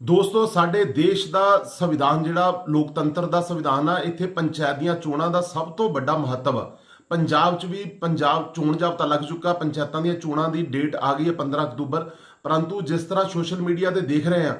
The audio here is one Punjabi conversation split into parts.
ਦੋਸਤੋ, ਸਾਡੇ ਦੇਸ਼ ਦਾ ਸੰਵਿਧਾਨ ਜਿਹੜਾ ਲੋਕਤੰਤਰ ਦਾ ਸੰਵਿਧਾਨ ਆ, ਇੱਥੇ ਪੰਚਾਇਤ ਦੀਆਂ ਚੋਣਾਂ ਦਾ ਸਭ ਤੋਂ ਵੱਡਾ ਮਹੱਤਵ ਆ। ਪੰਜਾਬ 'ਚ ਵੀ ਪੰਜਾਬ ਚੋਣ ਜਾਬਤਾ ਲੱਗ ਚੁੱਕਾ, ਪੰਚਾਇਤਾਂ ਦੀਆਂ ਚੋਣਾਂ ਦੀ ਡੇਟ ਆ ਗਈ ਹੈ 15 ਅਕਤੂਬਰ। ਪਰੰਤੂ ਜਿਸ ਤਰ੍ਹਾਂ ਸੋਸ਼ਲ ਮੀਡੀਆ ਤੇ ਦੇਖ ਰਹੇ ਆ,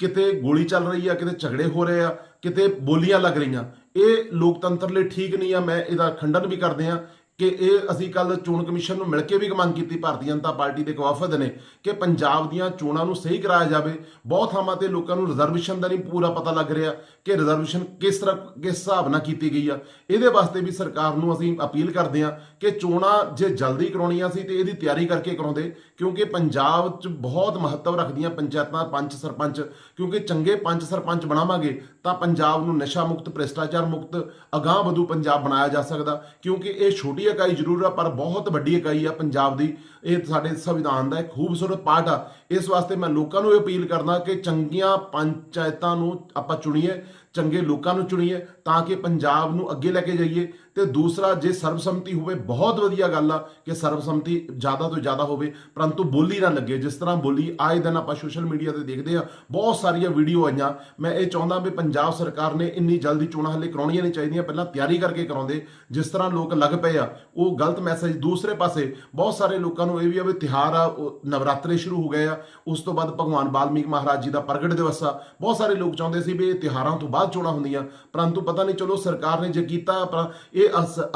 ਕਿਤੇ ਗੋਲੀ ਚੱਲ ਰਹੀ ਆ, ਕਿਤੇ ਝਗੜੇ ਹੋ ਰਹੇ ਆ, ਕਿਤੇ ਬੋਲੀਆਂ ਲੱਗ ਰਹੀਆਂ, ਇਹ ਲੋਕਤੰਤਰ ਲਈ ਠੀਕ ਨਹੀਂ ਆ, ਮੈਂ ਇਹਦਾ ਖੰਡਨ ਵੀ ਕਰਦੇ ਆ। ਕਿ ਇਹ ਅਸੀਂ ਕੱਲ ਚੋਣ ਕਮਿਸ਼ਨ ਨੂੰ ਮਿਲ ਕੇ ਵੀ ਮੰਗ ਕੀਤੀ, ਭਾਰਤੀ ਜਨਤਾ ਪਾਰਟੀ ਦੇ ਇੱਕ ਵਫਦ ਨੇ ਕਿ ਪੰਜਾਬ ਦੀਆਂ ਚੋਣਾਂ ਨੂੰ ਸਹੀ ਕਰਾਇਆ ਜਾਵੇ। ਬਹੁਤ ਥਾਵਾਂ ਤੇ ਲੋਕਾਂ ਨੂੰ ਰਿਜ਼ਰਵੇਸ਼ਨ ਦਾ ਨਹੀਂ ਪੂਰਾ ਪਤਾ ਲੱਗ ਰਿਹਾ ਕਿ ਰਿਜ਼ਰਵੇਸ਼ਨ ਕਿਸ ਤਰ੍ਹਾਂ, ਕਿਸ ਹਿਸਾਬ ਨਾਲ ਕੀਤੀ ਗਈ ਆ। ਇਹਦੇ ਵਾਸਤੇ ਵੀ ਸਰਕਾਰ ਨੂੰ ਅਸੀਂ ਅਪੀਲ ਕਰਦੇ ਆ ਕਿ ਚੋਣਾਂ ਜੇ ਜਲਦੀ ਕਰਾਉਣੀਆਂ ਸੀ ਤੇ ਇਹਦੀ ਤਿਆਰੀ ਕਰਕੇ ਕਰਾਉਂਦੇ, ਕਿਉਂਕਿ ਪੰਜਾਬ 'ਚ ਬਹੁਤ ਮਹੱਤਵ ਰੱਖਦੀਆਂ ਪੰਚਾਇਤਾਂ, ਪੰਚ ਸਰਪੰਚ, ਕਿਉਂਕਿ ਚੰਗੇ ਪੰਚ ਸਰਪੰਚ ਬਣਾਵਾਂਗੇ ਤਾਂ ਪੰਜਾਬ ਨੂੰ ਨਸ਼ਾ ਮੁਕਤ, ਭ੍ਰਿਸ਼ਟਾਚਾਰ ਮੁਕਤ ਅਗਾਂਹ ਵਧੂ ਪੰਜਾਬ ਬਣਾਇਆ ਜਾ ਸਕਦਾ। ਕਿਉਂਕਿ ਇਹ ਛੋਟੀ ਇਕਾਈ ਜ਼ਰੂਰ ਆ, ਪਰ ਬਹੁਤ ਵੱਡੀ ਇਕਾਈ ਆ ਪੰਜਾਬ ਦੀ। ਇਹ ਸਾਡੇ ਸੰਵਿਧਾਨ ਦਾ ਇੱਕ ਖੂਬਸੂਰਤ ਪਾਠ ਆ। ਇਸ ਵਾਸਤੇ ਮੈਂ ਲੋਕਾਂ ਨੂੰ ਇਹ ਅਪੀਲ ਕਰਦਾ ਕਿ ਚੰਗੀਆਂ ਪੰਚਾਇਤਾਂ ਨੂੰ ਆਪਾਂ ਚੁਣੀਏ ਚੰਗੇ ਲੋਕਾਂ ਨੂੰ ਚੁਣੀਏ ਤਾਂ ਕਿ ਪੰਜਾਬ ਨੂੰ ਅੱਗੇ ਲੈ ਕੇ ਜਾਈਏ। ਤੇ ਦੂਸਰਾ, ਜੇ ਸਰਬਸੰਮਤੀ ਹੋਵੇ, ਬਹੁਤ ਵਧੀਆ ਗੱਲ ਆ ਕਿ ਸਰਬਸੰਮਤੀ ਜ਼ਿਆਦਾ ਤੋਂ ਜ਼ਿਆਦਾ ਹੋਵੇ, ਪਰੰਤੂ ਬੋਲੀ ਨਾ ਲੱਗੇ। ਜਿਸ ਤਰ੍ਹਾਂ ਬੋਲੀ ਆਏ ਦਿਨ ਆਪਾਂ ਸੋਸ਼ਲ ਮੀਡੀਆ ਤੇ ਦੇਖਦੇ ਆ, ਬਹੁਤ ਸਾਰੀਆਂ ਵੀਡੀਓ ਆਈਆਂ। ਮੈਂ ਇਹ ਚਾਹੁੰਦਾ ਵੀ ਪੰਜਾਬ ਸਰਕਾਰ ਨੇ ਇੰਨੀ ਜਲਦੀ ਚੋਣਾਂ ਹਲੇ ਕਰਾਉਣੀਆਂ ਨਹੀਂ ਚਾਹੀਦੀਆਂ, ਪਹਿਲਾਂ ਤਿਆਰੀ ਕਰਕੇ ਕਰਾਉਂਦੇ। ਜਿਸ ਤਰ੍ਹਾਂ ਲੋਕ ਲੱਗ ਪਏ ਆ, ਉਹ ਗਲਤ ਮੈਸੇਜ ਦੂਸਰੇ ਪਾਸੇ, ਬਹੁਤ ਸਾਰੇ ਲੋਕਾਂ ਨੂੰ ਇਹ ਵੀ ਆ ਵੀ ਤਿਹਾਰ ਆ, ਉਹ ਨਵਰਾਤਰੇ ਸ਼ੁਰੂ ਹੋ ਗਏ ਆ। ਉਸ ਤੋਂ ਬਾਅਦ ਭਗਵਾਨ ਵਾਲਮੀਕ ਮਹਾਰਾਜ ਜੀ ਦਾ ਪ੍ਰਗਟ ਦਿਵਸ ਆ। ਬਹੁਤ ਸਾਰੇ ਲੋਕ ਚਾਹੁੰਦੇ ਸੀ ਵੀ ਇਹ ਤਿਹਾਰਾਂ ਤੋਂ ਬਾਅਦ ਚੋਣਾਂ ਹੁੰਦੀਆਂ। ਪਰੰਤੂ ਪਤਾ ਨਹੀਂ, ਚਲੋ ਸਰਕਾਰ ਨੇ ਜੇ ਕੀਤਾ, ਪਰ ਇਹ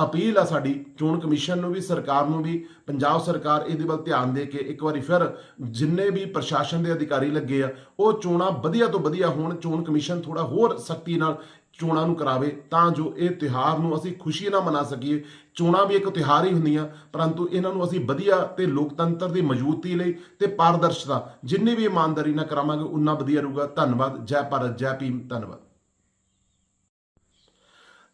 ਅਪੀਲ ਆ ਸਾਡੀ ਚੋਣ ਕਮਿਸ਼ਨ ਨੂੰ ਵੀ, ਸਰਕਾਰ ਨੂੰ ਵੀ, ਪੰਜਾਬ ਸਰਕਾਰ ਇਹਦੇ ਵੱਲ ਧਿਆਨ ਦੇ ਕੇ ਇੱਕ ਵਾਰੀ ਫਿਰ ਜਿੰਨੇ ਵੀ ਪ੍ਰਸ਼ਾਸਨ ਦੇ ਅਧਿਕਾਰੀ ਲੱਗੇ ਆ, ਉਹ ਚੋਣਾਂ ਵਧੀਆ ਤੋਂ ਵਧੀਆ ਹੋਣ, ਚੋਣ ਕਮਿਸ਼ਨ ਥੋੜਾ ਹੋਰ ਸਖਤੀ ਨਾਲ ਚੋਣਾਂ ਨੂੰ ਕਰਾਵੇ, ਤਾਂ ਜੋ ਇਹ ਤਿਹਾਰ ਨੂੰ ਅਸੀਂ ਖੁਸ਼ੀ ਨਾਲ ਮਨਾ ਸਕੀਏ। ਚੋਣਾਂ ਵੀ ਇੱਕ ਤਿਹਾਰ ਹੀ ਹੁੰਦੀਆਂ, ਪਰੰਤੂ ਇਹਨਾਂ ਨੂੰ ਅਸੀਂ ਵਧੀਆ ਤੇ ਲੋਕਤੰਤਰ ਦੀ ਮਜ਼ਬੂਤੀ ਲਈ ਤੇ ਪਾਰਦਰਸ਼ਤਾ, ਜਿੰਨੀ ਵੀ ਇਮਾਨਦਾਰੀ ਨਾਲ ਕਰਾਵਾਂਗੇ ਉਨਾ ਵਧੀਆ ਰਹੂਗਾ। ਧੰਨਵਾਦ, ਜੈ ਭਾਰਤ, ਜੈ ਭੀਮ, ਧੰਨਵਾਦ।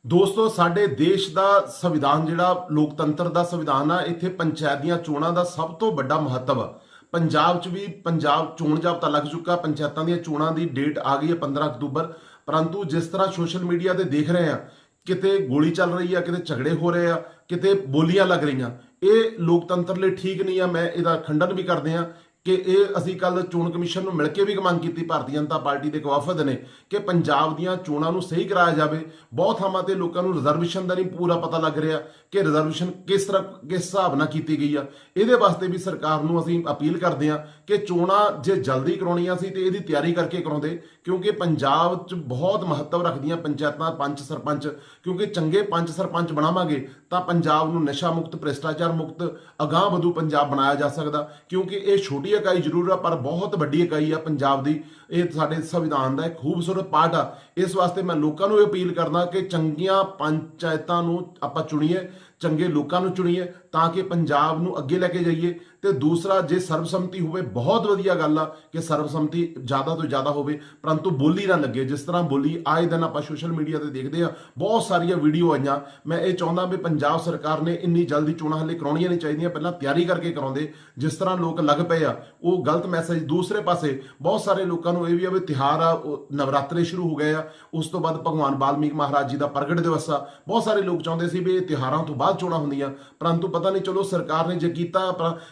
ਦੋਸਤੋ, ਸਾਡੇ ਦੇਸ਼ ਦਾ ਸੰਵਿਧਾਨ ਜਿਹੜਾ ਲੋਕਤੰਤਰ ਦਾ ਸੰਵਿਧਾਨ ਆ, ਇੱਥੇ ਪੰਚਾਇਤ ਦੀਆਂ ਚੋਣਾਂ ਦਾ ਸਭ ਤੋਂ ਵੱਡਾ ਮਹੱਤਵ ਆ। ਪੰਜਾਬ 'ਚ ਵੀ ਪੰਜਾਬ ਚੋਣ ਜਾਬਤਾ ਲੱਗ ਚੁੱਕਾ, ਪੰਚਾਇਤਾਂ ਦੀਆਂ ਚੋਣਾਂ ਦੀ ਡੇਟ ਆ ਗਈ ਹੈ 15 ਅਕਤੂਬਰ। ਪਰੰਤੂ ਜਿਸ ਤਰ੍ਹਾਂ ਸੋਸ਼ਲ ਮੀਡੀਆ ਤੇ ਦੇਖ ਰਹੇ ਆ, ਕਿਤੇ ਗੋਲੀ ਚੱਲ ਰਹੀ ਆ, ਕਿਤੇ ਝਗੜੇ ਹੋ ਰਹੇ ਆ, ਕਿਤੇ ਬੋਲੀਆਂ ਲੱਗ ਰਹੀਆਂ, ਇਹ ਲੋਕਤੰਤਰ ਲਈ ਠੀਕ ਨਹੀਂ ਆ, ਮੈਂ ਇਹਦਾ ਖੰਡਨ ਵੀ ਕਰਦੇ ਆ। ਕਿ ਇਹ ਅਸੀਂ ਕੱਲ ਚੋਣ ਕਮਿਸ਼ਨ ਨੂੰ ਮਿਲ ਕੇ ਵੀ ਮੰਗ ਕੀਤੀ, ਭਾਰਤੀ ਜਨਤਾ ਪਾਰਟੀ ਦੇ ਇੱਕ ਵਫਦ ਨੇ ਕਿ ਪੰਜਾਬ ਦੀਆਂ ਚੋਣਾਂ ਨੂੰ ਸਹੀ ਕਰਾਇਆ ਜਾਵੇ। ਬਹੁਤ ਥਾਵਾਂ ਤੇ ਲੋਕਾਂ ਨੂੰ ਰਿਜ਼ਰਵੇਸ਼ਨ ਦਾ ਨਹੀਂ ਪੂਰਾ ਪਤਾ ਲੱਗ ਰਿਹਾ ਕਿ ਰਿਜ਼ਰਵੇਸ਼ਨ ਕਿਸ ਤਰ੍ਹਾਂ, ਕਿਸ ਹਿਸਾਬ ਨਾਲ ਕੀਤੀ ਗਈ ਆ। ਇਹਦੇ ਵਾਸਤੇ ਵੀ ਸਰਕਾਰ ਨੂੰ ਅਸੀਂ ਅਪੀਲ ਕਰਦੇ ਆ ਕਿ ਚੋਣਾਂ ਜੇ ਜਲਦੀ ਕਰਾਉਣੀਆਂ ਸੀ ਤੇ ਇਹਦੀ ਤਿਆਰੀ ਕਰਕੇ ਕਰਾਉਂਦੇ, ਕਿਉਂਕਿ ਪੰਜਾਬ 'ਚ ਬਹੁਤ ਮਹੱਤਵ ਰੱਖਦੀਆਂ ਪੰਚਾਇਤਾਂ ਪੰਚ ਸਰਪੰਚ, ਕਿਉਂਕਿ ਚੰਗੇ ਪੰਚ ਸਰਪੰਚ ਬਣਾਵਾਂਗੇ ਤਾਂ ਪੰਜਾਬ ਨੂੰ ਨਸ਼ਾ ਮੁਕਤ, ਭ੍ਰਿਸ਼ਟਾਚਾਰ ਮੁਕਤ ਅਗਾਂਹ ਵਧੂ ਪੰਜਾਬ ਬਣਾਇਆ ਜਾ ਸਕਦਾ। ਕਿਉਂਕਿ ਇਹ ਛੋਟੀ ਇਕਾਈ ਜ਼ਰੂਰ ਆ, ਪਰ ਬਹੁਤ ਵੱਡੀ ਇਕਾਈ ਆ ਪੰਜਾਬ ਦੀ। ਇਹ ਸਾਡੇ ਸੰਵਿਧਾਨ ਦਾ ਇੱਕ ਖੂਬਸੂਰਤ ਪਾਠ ਆ। ਇਸ ਵਾਸਤੇ ਮੈਂ ਲੋਕਾਂ ਨੂੰ ਇਹ ਅਪੀਲ ਕਰਦਾ ਕਿ ਚੰਗੀਆਂ ਪੰਚਾਇਤਾਂ ਨੂੰ ਆਪਾਂ ਚੁਣੀਏ ਚੰਗੇ ਲੋਕਾਂ ਨੂੰ ਚੁਣੀਏ ਤਾਂ ਕਿ ਪੰਜਾਬ ਨੂੰ ਅੱਗੇ ਲੈ ਕੇ ਜਾਈਏ। ਤੇ ਦੂਸਰਾ, ਜੇ ਸਰਬਸੰਮਤੀ ਹੋਵੇ, ਬਹੁਤ ਵਧੀਆ ਗੱਲ ਆ ਕਿ ਸਰਬਸੰਮਤੀ ਜ਼ਿਆਦਾ ਤੋਂ ਜ਼ਿਆਦਾ ਹੋਵੇ। ਪਰੰਤੂ ਬੋਲੀ ਨਾ ਲੱਗੇ। ਜਿਸ ਤਰ੍ਹਾਂ ਬੋਲੀ ਆਏ ਦਿਨ ਆਪਾਂ ਸੋਸ਼ਲ ਮੀਡੀਆ ਤੇ ਦੇਖਦੇ ਆ, ਬਹੁਤ ਸਾਰੀਆਂ ਵੀਡੀਓ ਆਈਆਂ। ਮੈਂ ਇਹ ਚਾਹੁੰਦਾ ਵੀ ਪੰਜਾਬ ਸਰਕਾਰ ਨੇ ਇੰਨੀ ਜਲਦੀ ਚੋਣਾਂ ਹਲੇ ਕਰਾਉਣੀਆਂ ਨਹੀਂ ਚਾਹੀਦੀਆਂ, ਪਹਿਲਾਂ ਤਿਆਰੀ ਕਰਕੇ ਕਰਾਉਂਦੇ। ਜਿਸ ਤਰ੍ਹਾਂ ਲੋਕ ਲੱਗ ਪਏ ਆ, ਉਹ ਗਲਤ ਮੈਸੇਜ ਦੂਸਰੇ ਪਾਸੇ ਬਹੁਤ ਸਾਰੇ ਲੋਕਾਂ ਨੂੰ ਇਹ ਵੀ ਆ ਵੀ ਤਿਹਾਰ ਆ ਨਵਰਾਤਰੇ ਸ਼ੁਰੂ ਹੋ ਗਏ ਆ। ਉਸ ਤੋਂ ਬਾਅਦ ਭਗਵਾਨ ਵਾਲਮੀਕ ਮਹਾਰਾਜ ਜੀ ਦਾ ਪ੍ਰਗਟ ਦਿਵਸ ਆ। ਬਹੁਤ ਸਾਰੇ ਲੋਕ ਚਾਹੁੰਦੇ ਸੀ ਵੀ ਇਹ ਤਿਹਾਰਾਂ ਤੋਂ ਬਾਅਦ ਚੋਣਾਂ ਹੁੰਦੀਆਂ। ਪਰੰਤੂ ਪਤਾ ਨਹੀਂ, ਚਲੋ ਸਰਕਾਰ ਨੇ ਜੇ ਕੀਤਾ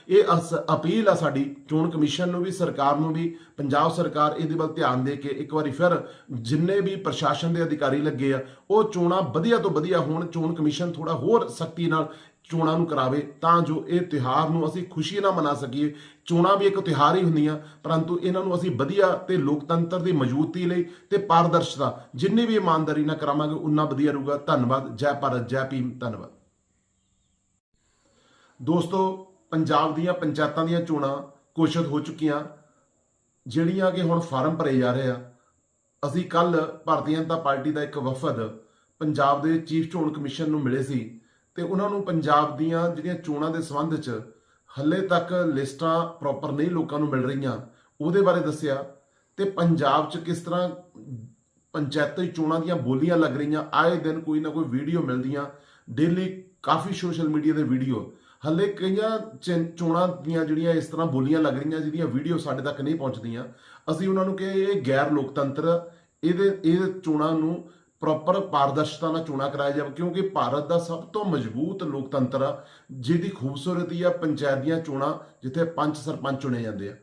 ਇਹ ਅਪੀਲ ਆ ਸਾਡੀ, ਚੋਣ ਕਮਿਸ਼ਨ ਨੂੰ ਵੀ, ਸਰਕਾਰ ਨੂੰ ਵੀ, ਪੰਜਾਬ ਸਰਕਾਰ ਇਹਦੇ ਵੱਲ ਧਿਆਨ ਦੇ ਕੇ ਇੱਕ ਵਾਰੀ ਫਿਰ ਜਿੰਨੇ ਵੀ ਪ੍ਰਸ਼ਾਸਨ ਦੇ ਅਧਿਕਾਰੀ ਲੱਗੇ ਆ, ਉਹ ਚੋਣਾਂ ਵਧੀਆ ਤੋਂ ਵਧੀਆ ਹੋਣ, ਚੋਣ ਕਮਿਸ਼ਨ ਥੋੜਾ ਹੋਰ ਸਖਤੀ ਨਾਲ ਚੋਣਾਂ ਨੂੰ ਕਰਾਵੇ, ਤਾਂ ਜੋ ਇਹ ਤਿਹਾਰ ਨੂੰ ਅਸੀਂ ਖੁਸ਼ੀ ਨਾਲ ਮਨਾ ਸਕੀਏ। ਚੋਣਾਂ ਵੀ ਇੱਕ ਤਿਹਾਰ ਹੀ ਹੁੰਦੀਆਂ, ਪਰੰਤੂ ਇਹਨਾਂ ਨੂੰ ਅਸੀਂ ਵਧੀਆ ਤੇ ਲੋਕਤੰਤਰ ਦੀ ਮਜ਼ਬੂਤੀ ਲਈ ਤੇ ਪਾਰਦਰਸ਼ਤਾ, ਜਿੰਨੀ ਵੀ ਇਮਾਨਦਾਰੀ ਨਾਲ ਕਰਾਵਾਂਗੇ, ਉਨਾ ਵਧੀਆ ਰਹੂਗਾ। ਧੰਨਵਾਦ, ਜੈ ਭਾਰਤ, ਜੈ ਭੀਮ, ਧੰਨਵਾਦ। ਦੋਸਤੋ, ਪੰਜਾਬ ਦੀਆਂ ਪੰਚਾਇਤਾਂ ਦੀਆਂ ਚੋਣਾਂ ਘੋਸ਼ਿਤ ਹੋ ਚੁੱਕੀਆਂ, ਜਿਹੜੀਆਂ ਕਿ ਹੁਣ ਫਾਰਮ ਭਰੇ ਜਾ ਰਹੇ ਆ। ਅਸੀਂ ਕੱਲ ਭਾਰਤੀ ਜਨਤਾ ਪਾਰਟੀ ਦਾ ਇੱਕ ਵਫਦ ਪੰਜਾਬ ਦੇ ਚੀਫ ਚੋਣ ਕਮਿਸ਼ਨ ਨੂੰ ਮਿਲੇ ਸੀ ਤੇ ਉਹਨਾਂ ਨੂੰ ਪੰਜਾਬ ਦੀਆਂ ਜਿਹੜੀਆਂ ਚੋਣਾਂ ਦੇ ਸੰਬੰਧ 'ਚ ਹੱਲੇ ਤੱਕ ਲਿਸਟਾਂ ਪ੍ਰੋਪਰ ਨਹੀਂ ਲੋਕਾਂ ਨੂੰ ਮਿਲ ਰਹੀਆਂ, ਉਹਦੇ ਬਾਰੇ ਦੱਸਿਆ। ਤੇ ਪੰਜਾਬ 'ਚ ਕਿਸ ਤਰ੍ਹਾਂ ਪੰਚਾਇਤੀ ਚੋਣਾਂ ਦੀਆਂ ਬੋਲੀਆਂ ਲੱਗ ਰਹੀਆਂ, ਆਏ ਦਿਨ ਕੋਈ ਨਾ ਕੋਈ ਵੀਡੀਓ ਮਿਲਦੀਆਂ। ਡੇਲੀ ਕਾਫੀ ਸੋਸ਼ਲ ਮੀਡੀਆ ਦੇ ਵੀਡੀਓ ਹੱਲੇ ਕਈਆਂ ਚੋਣਾਂ ਦੀਆਂ ਜਿਹੜੀਆਂ ਇਸ ਤਰ੍ਹਾਂ ਬੋਲੀਆਂ ਲੱਗ ਰਹੀਆਂ ਜਿਹਦੀਆਂ ਵੀਡੀਓ ਸਾਡੇ ਤੱਕ ਨਹੀਂ ਪਹੁੰਚਦੀਆਂ, ਅਸੀਂ ਉਹਨਾਂ ਨੂੰ ਕਿ ਇਹ ਗੈਰ ਲੋਕਤੰਤਰ, ਇਹਦੇ, ਇਹ ਚੋਣਾਂ ਨੂੰ ਪ੍ਰੋਪਰ ਪਾਰਦਰਸ਼ਤਾ ਨਾਲ ਚੋਣਾਂ ਕਰਾਇਆ ਜਾਵੇ, ਕਿਉਂਕਿ ਭਾਰਤ ਦਾ ਸਭ ਤੋਂ ਮਜ਼ਬੂਤ ਲੋਕਤੰਤਰ ਆ, ਜਿਹਦੀ ਖੂਬਸੂਰਤੀ ਆ ਪੰਚਾਇਤ ਦੀਆਂ ਚੋਣਾਂ, ਜਿੱਥੇ ਪੰਚ ਸਰਪੰਚ ਚੁਣੇ ਜਾਂਦੇ ਆ।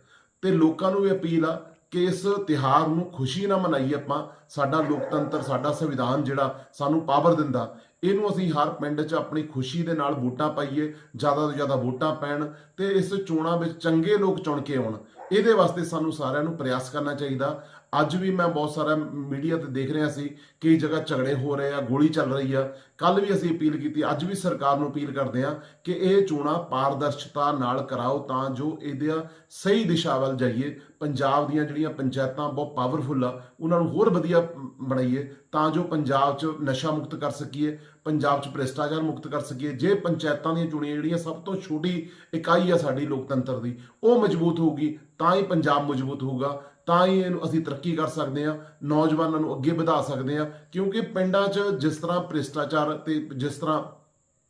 ਤੇ ਲੋਕਾਂ ਨੂੰ ਵੀ ਅਪੀਲ ਆ ਕਿ ਇਸ ਤਿਹਾਰ ਨੂੰ ਖੁਸ਼ੀ ਨਾਲ ਮਨਾਈਏ ਆਪਾਂ, ਸਾਡਾ ਲੋਕਤੰਤਰ, ਸਾਡਾ ਸੰਵਿਧਾਨ ਜਿਹੜਾ ਸਾਨੂੰ ਪਾਵਰ ਦਿੰਦਾ ਇਹਨੂੰ ਅਸੀਂ ਹਰ ਪਿੰਡ 'ਚ ਆਪਣੀ ਖੁਸ਼ੀ ਦੇ ਨਾਲ ਵੋਟਾਂ ਪਾਈਏ, ਜ਼ਿਆਦਾ ਤੋਂ ਜ਼ਿਆਦਾ ਵੋਟਾਂ ਪੈਣ ਤੇ ਇਸ ਚੋਣਾਂ ਵਿੱਚ ਚੰਗੇ ਲੋਕ ਚੁਣ ਕੇ ਆਉਣ। ਇਹਦੇ ਵਾਸਤੇ ਸਾਨੂੰ ਸਾਰਿਆਂ ਨੂੰ ਪ੍ਰਯਾਸ ਕਰਨਾ ਚਾਹੀਦਾ। ਅੱਜ ਵੀ ਮੈਂ ਬਹੁਤ ਸਾਰਾ ਮੀਡੀਆ ਤੇ ਦੇਖ ਰਿਹਾ ਸੀ ਕਈ ਜਗ੍ਹਾ ਝਗੜੇ ਹੋ ਰਹੇ ਆ, ਗੋਲੀ ਚੱਲ ਰਹੀ ਆ। ਕੱਲ ਵੀ ਅਸੀਂ ਅਪੀਲ ਕੀਤੀ, ਅੱਜ ਵੀ ਸਰਕਾਰ ਨੂੰ ਅਪੀਲ ਕਰਦੇ ਆ ਕਿ ਇਹ ਚੋਣਾਂ ਪਾਰਦਰਸ਼ਤਾ ਨਾਲ ਕਰਾਓ ਤਾਂ ਜੋ ਇਹਦੇ ਸਹੀ ਦਿਸ਼ਾ ਵੱਲ ਜਾਈਏ। ਪੰਜਾਬ ਦੀਆਂ ਜਿਹੜੀਆਂ ਪੰਚਾਇਤਾਂ ਬਹੁਤ ਪਾਵਰਫੁੱਲ ਆ, ਉਹਨਾਂ ਨੂੰ ਹੋਰ ਵਧੀਆ ਬਣਾਈਏ ਤਾਂ ਜੋ ਪੰਜਾਬ 'ਚ ਨਸ਼ਾ ਮੁਕਤ ਕਰ ਸਕੀਏ, ਪੰਜਾਬ 'ਚ ਭ੍ਰਿਸ਼ਟਾਚਾਰ ਮੁਕਤ ਕਰ ਸਕੀਏ। ਜੇ ਪੰਚਾਇਤਾਂ ਦੀਆਂ ਚੁਣੀਆਂ ਜਿਹੜੀਆਂ ਸਭ ਤੋਂ ਛੋਟੀ ਇਕਾਈ ਆ ਸਾਡੀ ਲੋਕਤੰਤਰ ਦੀ, ਉਹ ਮਜ਼ਬੂਤ ਹੋਊਗੀ ਤਾਂ ਹੀ ਪੰਜਾਬ ਮਜ਼ਬੂਤ ਹੋਊਗਾ, ਤਾਂ ਹੀ ਇਹਨੂੰ ਅਸੀਂ ਤਰੱਕੀ ਕਰ ਸਕਦੇ ਹਾਂ, ਨੌਜਵਾਨਾਂ ਨੂੰ ਅੱਗੇ ਵਧਾ ਸਕਦੇ ਹਾਂ, ਕਿਉਂਕਿ ਪਿੰਡਾਂ 'ਚ ਜਿਸ ਤਰ੍ਹਾਂ ਭ੍ਰਿਸ਼ਟਾਚਾਰ ਤੇ ਜਿਸ ਤਰ੍ਹਾਂ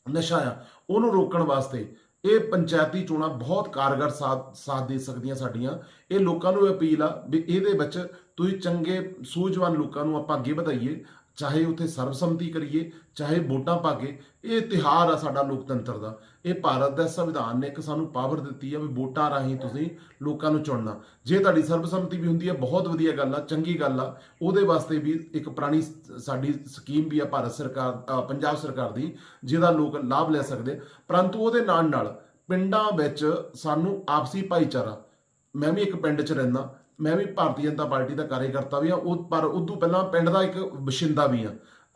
ਨਸ਼ਾ ਆ, ਉਹਨੂੰ ਰੋਕਣ ਵਾਸਤੇ ਇਹ ਪੰਚਾਇਤੀ ਚੋਣਾਂ ਬਹੁਤ ਕਾਰਗਰ ਸਾਥ ਸਾਥ ਦੇ ਸਕਦੀਆਂ ਸਾਡੀਆਂ। ਇਹ ਲੋਕਾਂ ਨੂੰ ਅਪੀਲ ਆ ਵੀ ਇਹਦੇ ਵਿੱਚ ਤੁਸੀਂ ਚੰਗੇ, ਸੂਝਵਾਨ ਲੋਕਾਂ ਨੂੰ ਆਪਾਂ ਅੱਗੇ ਵਧਾਈਏ। ਚਾਹੇ ਉੱਥੇ ਸਰਬਸੰਮਤੀ ਕਰੀਏ, ਚਾਹੇ ਵੋਟਾਂ ਪਾ ਕੇ, ਇਹ ਤਿਹਾਰ ਆ ਸਾਡਾ ਲੋਕਤੰਤਰ ਦਾ। ਇਹ ਭਾਰਤ ਦਾ ਸੰਵਿਧਾਨ ਨੇ ਇੱਕ ਸਾਨੂੰ ਪਾਵਰ ਦਿੱਤੀ ਆ ਵੀ ਵੋਟਾਂ ਰਾਹੀਂ ਤੁਸੀਂ ਲੋਕਾਂ ਨੂੰ ਚੁਣਨਾ। ਜੇ ਤੁਹਾਡੀ ਸਰਬਸੰਮਤੀ ਵੀ ਹੁੰਦੀ ਹੈ ਬਹੁਤ ਵਧੀਆ ਗੱਲ ਆ, ਚੰਗੀ ਗੱਲ ਆ। ਉਹਦੇ ਵਾਸਤੇ ਵੀ ਇੱਕ ਪੁਰਾਣੀ ਸਾਡੀ ਸਕੀਮ ਵੀ ਆ ਭਾਰਤ ਸਰਕਾਰ ਪੰਜਾਬ ਸਰਕਾਰ ਦੀ, ਜਿਹਦਾ ਲੋਕ ਲਾਭ ਲੈ ਸਕਦੇ। ਪਰੰਤੂ ਉਹਦੇ ਨਾਲ ਨਾਲ ਪਿੰਡਾਂ ਵਿੱਚ ਸਾਨੂੰ ਆਪਸੀ ਭਾਈਚਾਰਾ, ਮੈਂ ਵੀ ਇੱਕ ਪਿੰਡ 'ਚ ਰਹਿੰਦਾ ਮੈਂ ਵੀ ਭਾਰਤੀ ਜਨਤਾ ਪਾਰਟੀ ਦਾ ਕਾਰਜਕਰਤਾ ਵੀ ਆ ਉਹ ਪਰ ਉਦੋਂ ਪਹਿਲਾਂ ਪਿੰਡ ਦਾ ਇੱਕ ਵਸਿੰਦਾ ਵੀ ਆ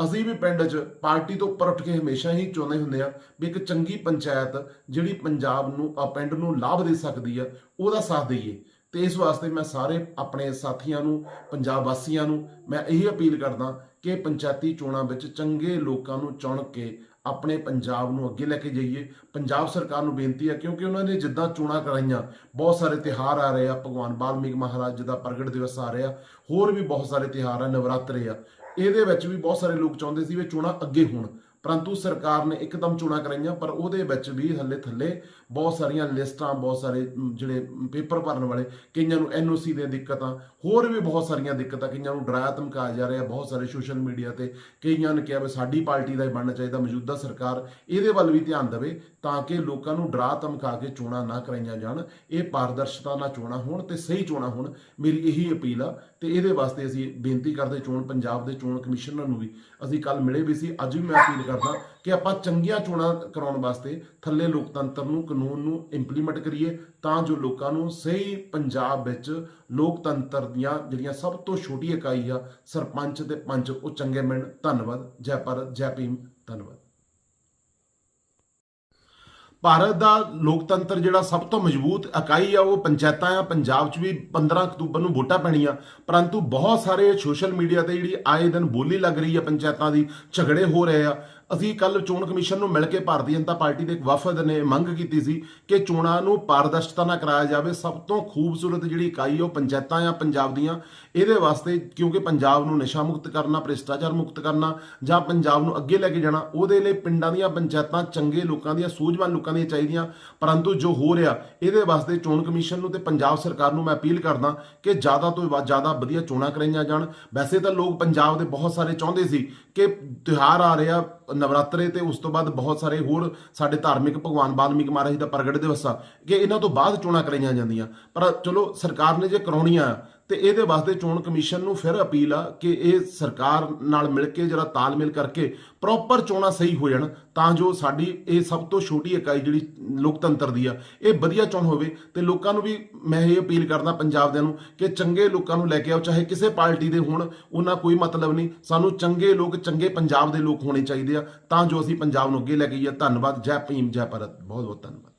ਅਸੀਂ ਵੀ ਪਿੰਡ 'ਚ ਪਾਰਟੀ ਤੋਂ ਉੱਪਰ ਉੱਠ ਕੇ ਹਮੇਸ਼ਾ ਹੀ ਚਾਹੁੰਦੇ ਹੁੰਦੇ ਆ ਵੀ ਇੱਕ ਚੰਗੀ ਪੰਚਾਇਤ ਜਿਹੜੀ ਪੰਜਾਬ ਨੂੰ ਆ ਪਿੰਡ ਨੂੰ ਲਾਭ ਦੇ ਸਕਦੀ ਆ, ਉਹਦਾ ਸਾਥ ਦਈਏ। ਤੇ ਇਸ ਵਾਸਤੇ ਮੈਂ ਸਾਰੇ ਆਪਣੇ ਸਾਥੀਆਂ ਨੂੰ, ਪੰਜਾਬ ਵਾਸੀਆਂ ਨੂੰ ਮੈਂ ਇਹੀ ਅਪੀਲ ਕਰਦਾ ਕਿ ਪੰਚਾਇਤੀ ਚੋਣਾਂ ਵਿੱਚ ਚੰਗੇ ਲੋਕਾਂ ਨੂੰ ਚੁਣ ਕੇ ਆਪਣੇ ਪੰਜਾਬ ਨੂੰ ਅੱਗੇ ਲੈ ਕੇ ਜਾਈਏ। ਪੰਜਾਬ ਸਰਕਾਰ ਨੂੰ ਬੇਨਤੀ ਹੈ ਕਿਉਂਕਿ ਉਹਨਾਂ ਨੇ ਜਿੱਦਾਂ ਚੋਣਾਂ ਕਰਾਈਆਂ, ਬਹੁਤ ਸਾਰੇ ਤਿਹਾਰ ਆ ਰਹੇ ਆ, ਭਗਵਾਨ ਵਾਲਮੀਕ ਮਹਾਰਾਜ ਜੀ ਦਾ ਪ੍ਰਗਟ ਦਿਵਸ ਆ ਰਿਹਾ, ਹੋਰ ਵੀ ਬਹੁਤ ਸਾਰੇ ਤਿਹਾਰ ਆ, ਨਵਰਾਤਰੇ ਆ। ਇਹਦੇ ਵਿੱਚ ਵੀ ਬਹੁਤ ਸਾਰੇ ਲੋਕ ਚਾਹੁੰਦੇ ਸੀ ਵੀ ਚੋਣਾਂ ਅੱਗੇ ਹੋਣ। ਪਰੰਤੂ ਸਰਕਾਰ ਨੇ ਇੱਕਦਮ ਚੋਣਾਂ ਕਰਾਈਆਂ, ਪਰ ਉਹਦੇ ਵਿੱਚ ਵੀ ਹੱਲੇ ਥੱਲੇ ਬਹੁਤ ਸਾਰੀਆਂ ਲਿਸਟਾਂ, ਬਹੁਤ ਸਾਰੇ ਜਿਹੜੇ ਪੇਪਰ ਭਰਨ ਵਾਲੇ, ਕਈਆਂ ਨੂੰ ਐਨਓਸੀ ਦੀਆਂ ਦਿੱਕਤਾਂ, ਹੋਰ ਵੀ ਬਹੁਤ ਸਾਰੀਆਂ ਦਿੱਕਤਾਂ, ਕਈਆਂ ਨੂੰ ਡਰਾਇਆ ਧਮਕਾਇਆ ਜਾ ਰਿਹਾ, ਬਹੁਤ ਸਾਰੇ ਸੋਸ਼ਲ ਮੀਡੀਆ ਤੇ ਕਈਆਂ ਨੇ ਕਿਹਾ ਵੀ ਸਾਡੀ ਪਾਰਟੀ ਦਾ ਹੀ ਬਣਨਾ ਚਾਹੀਦਾ, ਮੌਜੂਦਾ ਸਰਕਾਰ ਇਹਦੇ ਵੱਲ ਵੀ ਧਿਆਨ ਦੇਵੇ ਤਾਂ ਕਿ ਲੋਕਾਂ ਨੂੰ ਡਰਾ ਧਮਕਾ ਕੇ ਚੋਣਾਂ ਨਾ ਕਰਾਈਆਂ ਜਾਣ, ਇਹ ਪਾਰਦਰਸ਼ਤਾ ਨਾਲ ਚੋਣਾਂ ਹੋਣ ਤੇ ਸਹੀ ਚੋਣਾਂ ਹੋਣ, ਮੇਰੀ ਇਹੀ ਅਪੀਲ ਆ ਤੇ ਇਹਦੇ ਵਾਸਤੇ ਅਸੀਂ ਬੇਨਤੀ ਕਰਦੇ ਚੋਣ, ਪੰਜਾਬ ਦੇ ਚੋਣ ਕਮਿਸ਼ਨਰ ਨੂੰ ਵੀ, ਅਸੀਂ ਕੱਲ ਮਿਲੇ ਵੀ ਸੀ, ਅੱਜ ਵੀ ਮੈਂ ਅਪੀਲ ਕਰਦਾ ਕਿ ਆਪਾਂ ਚੰਗੀਆਂ ਚੋਣਾਂ ਕਰਾਉਣ ਵਾਸਤੇ ਥੱਲੇ ਲੋਕਤੰਤਰ ਨੂੰ, ਕਾਨੂੰਨ ਨੂੰ ਇੰਪਲੀਮੈਂਟ ਕਰੀਏ, ਤਾਂ ਜੋ ਲੋਕਾਂ ਨੂੰ ਸਹੀ ਪੰਜਾਬ ਵਿੱਚ ਲੋਕਤੰਤਰ ਦੀਆਂ ਜਿਹੜੀਆਂ ਸਭ ਤੋਂ ਛੋਟੀ ਇਕਾਈ ਆ, ਸਰਪੰਚ ਤੇ ਪੰਚ, ਉਹ ਚੰਗੇ ਮਿਲਣ ਧੰਨਵਾਦ, ਜੈ ਭਾਰਤ ਜੈ ਭੀਮ, ਧੰਨਵਾਦ। ਭਾਰਤ ਦਾ ਲੋਕਤੰਤਰ ਜਿਹੜਾ ਸਭ ਤੋਂ ਮਜ਼ਬੂਤ ਇਕਾਈ ਆ, ਉਹ ਪੰਚਾਇਤਾਂ ਆ, ਪੰਜਾਬ 'ਚ ਵੀ 15 ਅਕਤੂਬਰ ਨੂੰ ਵੋਟਾਂ ਪੈਣੀਆਂ, ਪਰੰਤੂ ਬਹੁਤ ਸਾਰੇ ਸੋਸ਼ਲ ਮੀਡੀਆ ਤੇ ਜਿਹੜੀ ਆਏ ਦਿਨ ਬੋਲੀ ਲੱਗ ਰਹੀ ਆ ਪੰਚਾਇਤਾਂ ਦੀ, ਝਗੜੇ ਹੋ ਰਹੇ ਆ ਅਸੀਂ ਕੱਲ ਚੋਣ ਕਮਿਸ਼ਨ ਨੂੰ ਮਿਲ ਕੇ ਭਾਰਤੀ ਜਨਤਾ ਪਾਰਟੀ ਦੇ ਇੱਕ ਵਫਦ ਨੇ ਮੰਗ ਕੀਤੀ ਸੀ ਕਿ ਚੋਣਾਂ ਨੂੰ ਪਾਰਦਰਸ਼ਤਾ ਨਾਲ ਕਰਾਇਆ ਜਾਵੇ। ਸਭ ਤੋਂ ਖੂਬਸੂਰਤ ਜਿਹੜੀ ਇਕਾਈ ਉਹ ਪੰਚਾਇਤਾਂ ਆ ਪੰਜਾਬ ਦੀਆਂ। ਇਹਦੇ ਵਾਸਤੇ ਕਿਉਂਕਿ ਪੰਜਾਬ ਨੂੰ ਨਸ਼ਾ ਮੁਕਤ ਕਰਨਾ, ਭ੍ਰਿਸ਼ਟਾਚਾਰ ਮੁਕਤ ਕਰਨਾ ਜਾਂ ਪੰਜਾਬ ਨੂੰ ਅੱਗੇ ਲੈ ਕੇ ਜਾਣਾ, ਉਹਦੇ ਲਈ ਪਿੰਡਾਂ ਦੀਆਂ ਪੰਚਾਇਤਾਂ ਚੰਗੇ ਲੋਕਾਂ ਦੀਆਂ, ਸੂਝਵਾਨ ਲੋਕਾਂ ਦੀਆਂ ਚਾਹੀਦੀਆਂ। ਪਰੰਤੂ ਜੋ ਹੋ ਰਿਹਾ, ਇਹਦੇ ਵਾਸਤੇ ਚੋਣ ਕਮਿਸ਼ਨ ਨੂੰ ਤੇ ਪੰਜਾਬ ਸਰਕਾਰ ਨੂੰ ਮੈਂ ਅਪੀਲ ਕਰਦਾ ਕਿ ਜ਼ਿਆਦਾ ਤੋਂ ਵੱਧ ਜ਼ਿਆਦਾ ਵਧੀਆ ਚੋਣਾਂ ਕਰਾਈਆਂ ਜਾਣ। ਵੈਸੇ ਤਾਂ ਲੋਕ ਪੰਜਾਬ ਦੇ ਬਹੁਤ ਸਾਰੇ ਚਾਹੁੰਦੇ ਸੀ ਕਿ ਤਿਉਹਾਰ ਆ ਰਿਹਾ ਨਵਰਾਤਰੇ ਤੇ ਉਸ ਤੋਂ ਬਾਅਦ ਬਹੁਤ ਸਾਰੇ ਹੋਰ ਸਾਡੇ ਧਾਰਮਿਕ ਭਗਵਾਨ ਵਾਲਮੀਕ ਮਹਾਰਾਜ ਦਾ ਪ੍ਰਗਟ ਦਿਵਸ ਆ, ਕਿ ਇਹਨਾਂ ਤੋਂ ਬਾਅਦ ਚੋਣਾਂ ਕਰਾਈਆਂ ਜਾਂਦੀਆਂ। ਪਰ ਚਲੋ ਸਰਕਾਰ ਨੇ ਜੇ ਕਰਾਉਣੀਆਂ ਤੇ ਇਹਦੇ ਵਾਸਤੇ ਚੋਣ ਕਮਿਸ਼ਨ ਨੂੰ ਫਿਰ ਅਪੀਲ ਆ ਕਿ ਇਹ ਸਰਕਾਰ ਨਾਲ ਮਿਲ ਕੇ ਜਿਹੜਾ ਤਾਲਮੇਲ ਕਰਕੇ ਪ੍ਰੋਪਰ ਚੋਣਾਂ ਸਹੀ ਹੋ ਜਾਣ, ਤਾਂ ਜੋ ਸਾਡੀ ਇਹ ਸਭ ਤੋਂ ਛੋਟੀ ਇਕਾਈ ਜਿਹੜੀ ਲੋਕਤੰਤਰ ਦੀ ਆ, ਇਹ ਵਧੀਆ ਚੋਣ ਹੋਵੇ। ਤੇ ਲੋਕਾਂ ਨੂੰ ਵੀ ਮੈਂ ਇਹ ਅਪੀਲ ਕਰਦਾ ਪੰਜਾਬ ਦਿਆਂ ਨੂੰ ਕਿ ਚੰਗੇ ਲੋਕਾਂ ਨੂੰ ਲੈ ਕੇ ਆਓ, ਚਾਹੇ ਕਿਸੇ ਪਾਰਟੀ ਦੇ ਹੋਣ, ਉਹਨਾਂ ਕੋਈ ਮਤਲਬ ਨਹੀਂ। ਸਾਨੂੰ ਚੰਗੇ ਲੋਕ, ਚੰਗੇ ਪੰਜਾਬ ਦੇ ਲੋਕ ਹੋਣੇ ਚਾਹੀਦੇ ਆ, ਤਾਂ ਜੋ ਅਸੀਂ ਪੰਜਾਬ ਨੂੰ ਅੱਗੇ ਲੈ ਕੇ ਜਾਈਏ। ਧੰਨਵਾਦ, ਜੈ ਭੀਮ, ਜੈ ਭਾਰਤ। ਬਹੁਤ ਬਹੁਤ ਧੰਨਵਾਦ।